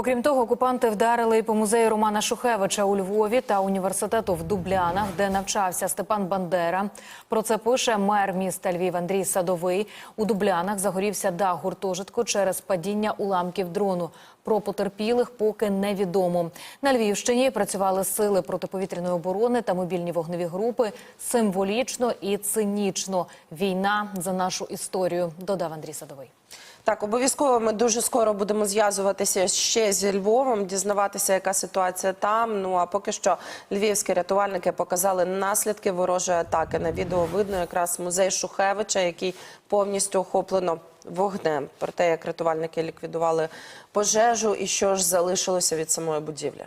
Окрім того, окупанти вдарили і по музею Романа Шухевича у Львові та університету в Дублянах, де навчався Степан Бандера. Про це пише мер міста Львів Андрій Садовий. У Дублянах загорівся дах гуртожитку через падіння уламків дрону. Про потерпілих поки невідомо. На Львівщині працювали сили протиповітряної оборони та мобільні вогневі групи. Символічно і цинічно. Війна за нашу історію, додав Андрій Садовий. Так, обов'язково ми дуже скоро будемо зв'язуватися ще зі Львовом, дізнаватися, яка ситуація там. Ну а поки що львівські рятувальники показали наслідки ворожої атаки. На відео видно якраз музей Шухевича, який повністю охоплено вогнем. Про те, як рятувальники ліквідували пожежу і що ж залишилося від самої будівлі.